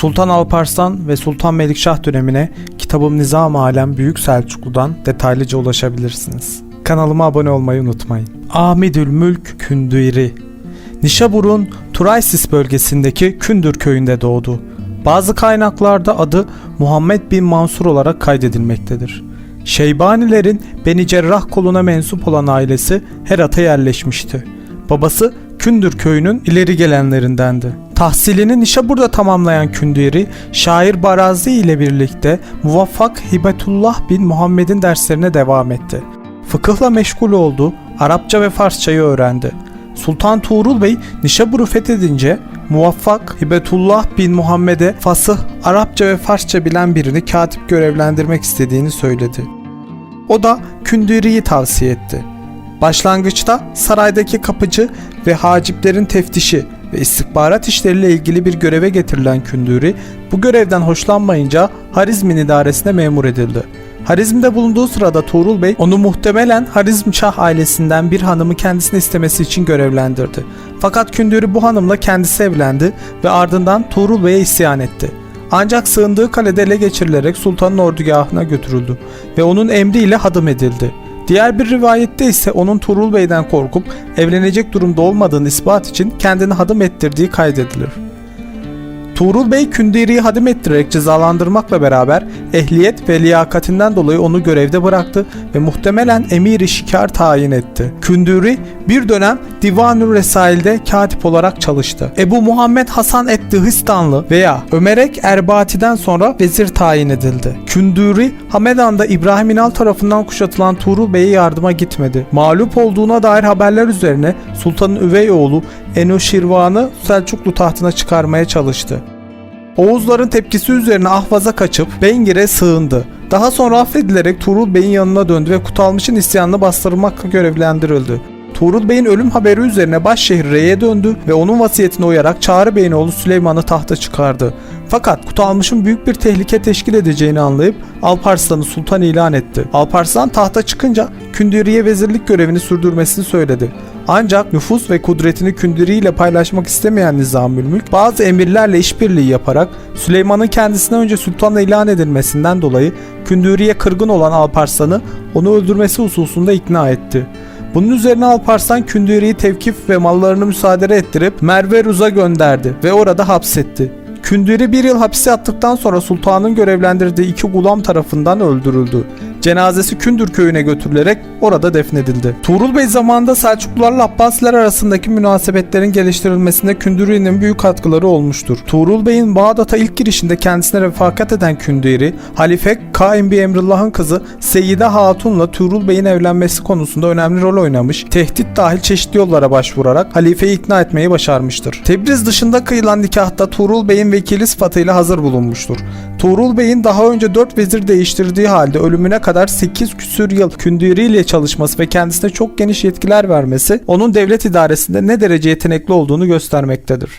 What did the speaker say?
Sultan Alparslan ve Sultan Melikşah dönemine kitabım Nizam Alem Büyük Selçuklu'dan detaylıca ulaşabilirsiniz. Kanalıma abone olmayı unutmayın. Amidül Mülk Kündüri Nişabur'un Turaysis bölgesindeki Kündür köyünde doğdu. Bazı kaynaklarda adı Muhammed bin Mansur olarak kaydedilmektedir. Şeybanilerin Beni Cerrah koluna mensup olan ailesi Herat'a yerleşmişti. Babası Kündür köyünün ileri gelenlerindendi. Tahsilini Nişabur'da tamamlayan Kündiri, şair Barazi ile birlikte Muvaffak Hibetullah bin Muhammed'in derslerine devam etti. Fıkıhla meşgul oldu, Arapça ve Farsçayı öğrendi. Sultan Tuğrul Bey Nişabur'u fethedince Muvaffak Hibetullah bin Muhammed'e fasıh, Arapça ve Farsça bilen birini katip görevlendirmek istediğini söyledi. O da Kündiri'yi tavsiye etti. Başlangıçta saraydaki kapıcı ve haciplerin teftişi ve istihbarat işleriyle ilgili bir göreve getirilen Künduri bu görevden hoşlanmayınca Harizm'in idaresine memur edildi. Harizm'de bulunduğu sırada Tuğrul Bey onu muhtemelen Harizm Şah ailesinden bir hanımı kendisine istemesi için görevlendirdi. Fakat Künduri bu hanımla kendisi evlendi ve ardından Tuğrul Bey'e isyan etti. Ancak sığındığı kalede ele geçirilerek sultanın ordugahına götürüldü ve onun emriyle hadım edildi. Diğer bir rivayette ise onun Tuğrul Bey'den korkup evlenecek durumda olmadığını ispat için kendini hadım ettirdiği kaydedilir. Tuğrul Bey Kündiri'yi hadim ettirerek cezalandırmakla beraber ehliyet ve liyakatinden dolayı onu görevde bıraktı ve muhtemelen emiri şikar tayin etti. Kündiri bir dönem Divanül Resail'de katip olarak çalıştı. Ebu Muhammed Hasan et-Dıhistanlı veya Ömerek Erbati'den sonra vezir tayin edildi. Künduri Hamedan'da İbrahim İnal tarafından kuşatılan Tuğrul Bey'e yardıma gitmedi. Mağlup olduğuna dair haberler üzerine Sultan'ın üvey oğlu Enuşirvan'ı Selçuklu tahtına çıkarmaya çalıştı. Oğuzların tepkisi üzerine Ahvaz'a kaçıp Bengir'e sığındı. Daha sonra affedilerek Tuğrul Bey'in yanına döndü ve Kutalmış'ın isyanını bastırmakla görevlendirildi. Tuğrul Bey'in ölüm haberi üzerine başşehir Rey'e döndü ve onun vasiyetine uyarak Çağrı Bey'in oğlu Süleyman'ı tahta çıkardı. Fakat Kutalmış'ın büyük bir tehlike teşkil edeceğini anlayıp Alparslan'ı sultan ilan etti. Alparslan tahta çıkınca Kündiri'ye vezirlik görevini sürdürmesini söyledi. Ancak nüfus ve kudretini Kündiri ile paylaşmak istemeyen Nizamül Mülk bazı emirlerle işbirliği yaparak Süleyman'ın kendisine önce sultan ilan edilmesinden dolayı Kündiri'ye kırgın olan Alparslan'ı onu öldürmesi hususunda ikna etti. Bunun üzerine Alparslan Kündiri'yi tevkif ve mallarını müsaade ettirip Merve Ruz'a gönderdi ve orada hapsetti. Kündiri bir yıl hapse attıktan sonra sultanın görevlendirdiği iki gulam tarafından öldürüldü. Cenazesi Kündür köyüne götürülerek orada defnedildi. Tuğrul Bey zamanında Selçuklularla Abbasiler arasındaki münasebetlerin geliştirilmesinde Kündüri'nin büyük katkıları olmuştur. Tuğrul Bey'in Bağdat'a ilk girişinde kendisine refakat eden Kündiri, Halife Kaim bir Emrullah'ın kızı Seyyide Hatun'la Tuğrul Bey'in evlenmesi konusunda önemli rol oynamış, tehdit dahil çeşitli yollara başvurarak halifeyi ikna etmeyi başarmıştır. Tebriz dışında kıyılan nikahta Tuğrul Bey'in vekili sıfatıyla hazır bulunmuştur. Tuğrul Bey'in daha önce 4 vezir değiştirdiği halde ölümüne kadar 8 küsür yıl Kündiri çalışması ve kendisine çok geniş yetkiler vermesi onun devlet idaresinde ne derece yetenekli olduğunu göstermektedir.